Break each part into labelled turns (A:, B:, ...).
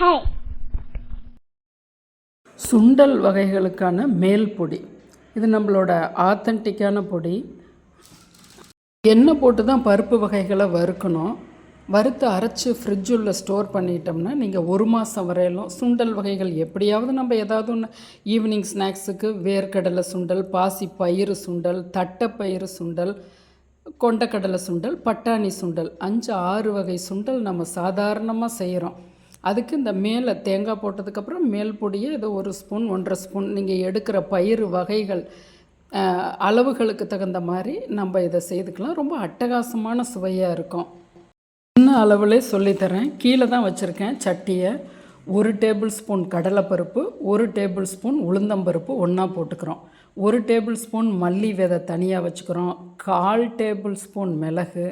A: Hi
B: சுண்டல் வகைகளுக்கான மேல் பொடி. இது நம்மளோட ஆத்தன்டிக்கான பொடி. எண்ணெய் போட்டு தான் பருப்பு வகைகளை வறுக்கணும். வறுத்து அரைச்சி ஃப்ரிட்ஜுள்ள ஸ்டோர் பண்ணிட்டோம்னா நீங்கள் ஒரு மாதம் வரையிலும் சுண்டல் வகைகள் எப்படியாவது நம்ம ஏதாவது ஒன்று ஈவினிங் ஸ்நாக்ஸுக்கு வேர்க்கடலை சுண்டல் பாசி பயிறு சுண்டல் தட்டைப்பயிறு சுண்டல் கொண்டக்கடலை சுண்டல் பட்டாணி சுண்டல். அஞ்சு ஆறு வகை சுண்டல் நம்ம சாதாரணமாக செய்கிறோம் அதுக்கு இந்த மேலே தேங்காய் போட்டதுக்கப்புறம் மேல் பொடியை ஏதோ ஒரு ஸ்பூன் ஒன்றரை ஸ்பூன் நீங்கள் எடுக்கிற பயிறு வகைகள் அளவுகளுக்கு தகுந்த மாதிரி நம்ம இதை செய்துக்கலாம். ரொம்ப அட்டகாசமான சுவையாக இருக்கும். சின்ன அளவில் சொல்லித்தரேன். கீழே தான் வச்சுருக்கேன் சட்டியை. ஒரு டேபிள் ஸ்பூன் கடலைப்பருப்பு ஒரு டேபிள் ஸ்பூன் உளுந்தம்பருப்பு ஒன்றா போட்டுக்கிறோம். ஒரு டேபிள் ஸ்பூன் மல்லி விதை தனியாக வச்சுக்கிறோம். கால் டேபிள் ஸ்பூன் மிளகு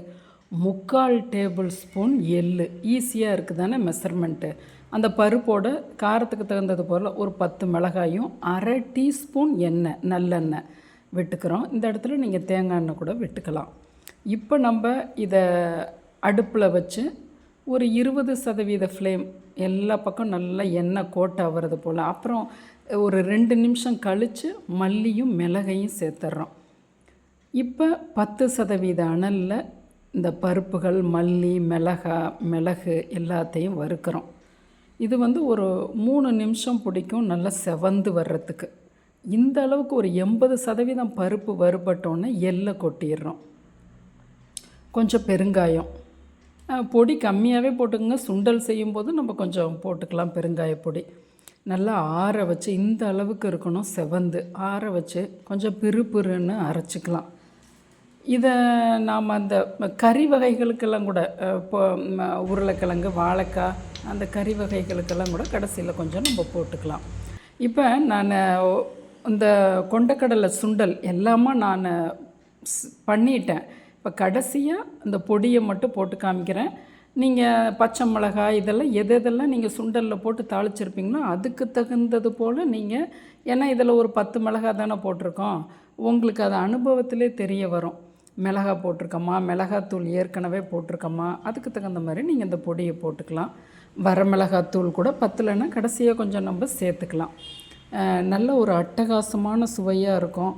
B: முக்கால் டேபிள் ஸ்பூன் எள்ளு. ஈஸியாக இருக்குது தானே மெஷர்மெண்ட்டு அந்த பருப்போட காரத்துக்கு தகுந்தது போல் ஒரு பத்து மிளகாயும் அரை டீஸ்பூன் எண்ணெய் நல்லெண்ணெய் விட்டுக்கிறோம். இந்த இடத்துல நீங்கள் தேங்காய் எண்ணெய் கூட விட்டுக்கலாம். இப்போ நம்ம இதை அடுப்பில் வச்சு ஒரு இருபது சதவீத ஃப்ளேம் எல்லா பக்கம் நல்லா எண்ணெய் கோட் ஆகிறது போல். அப்புறம் ஒரு ரெண்டு நிமிஷம் கழித்து மல்லியும் மிளகையும் சேர்த்துட்றோம் இப்போ பத்து சதவீத அனலில் இந்த பருப்புகள் மல்லி மிளகா மிளகு எல்லாத்தையும் வறுக்கிறோம். இது வந்து ஒரு மூணு நிமிஷம் பிடிக்கும் நல்லா செவந்து வர்றதுக்கு. இந்த அளவுக்கு ஒரு எண்பது சதவீதம் பருப்பு வறுபட்டோன்னே எள்ளை கொட்டிடுறோம். கொஞ்சம் பெருங்காயம். பொடி கம்மியாகவே போட்டுக்கோங்க. சுண்டல் செய்யும்போது நம்ம கொஞ்சம் போட்டுக்கலாம் பெருங்காய பொடி. நல்லா ஆற வச்சு இந்த அளவுக்கு இருக்கணும் செவந்து. ஆற வச்சு கொஞ்சம் பிறு பிறுன்னு அரைச்சிக்கலாம். இதை நாம் அந்த கறி வகைகளுக்கெல்லாம் கூட இப்போ உருளைக்கிழங்கு வாழைக்காய் அந்த கறி வகைகளுக்கெல்லாம் கூட கடைசியில் கொஞ்சம் நம்ம போட்டுக்கலாம். இப்போ நான் இந்த கொண்டக்கடலை சுண்டல் எல்லாமே நான் ஸ்- பண்ணிட்டேன். இப்போ கடைசியாக இந்த பொடியை மட்டும் போட்டு காமிக்கிறேன். நீங்கள் பச்சை மிளகாய் இதெல்லாம் எது எதெல்லாம் நீங்கள் சுண்டலில் போட்டு தாளிச்சிருப்பீங்களோ அதுக்கு தகுந்தது போல் நீங்கள் ஏன்னா இதில் ஒரு பத்து மிளகாய் தானே போட்டிருக்கோம். உங்களுக்கு அது அனுபவத்திலே தெரிய வரும். மிளகா போட்டிருக்கோமா மிளகாத்தூள் ஏற்கனவே போட்டிருக்கோமா அதுக்கு தகுந்த மாதிரி நீங்கள் இந்த பொடியை போட்டுக்கலாம். வர மிளகாத்தூள் கூட பத்தலைன்னா கடைசியாக கொஞ்சம் நம்ம சேர்த்துக்கலாம். நல்ல ஒரு அட்டகாசமான சுவையாக இருக்கும்.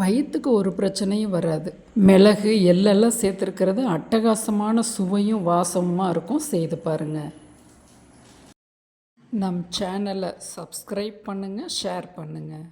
B: வயிற்றுக்கு ஒரு பிரச்சனையும் வராது. மிளகு எள்ளெல்லாம் சேர்த்துருக்கிறது அட்டகாசமான சுவையும் வாசமாக இருக்கும். செய்து பாருங்கள் நம் சேனலை சப்ஸ்கிரைப் பண்ணுங்கள் ஷேர் பண்ணுங்கள்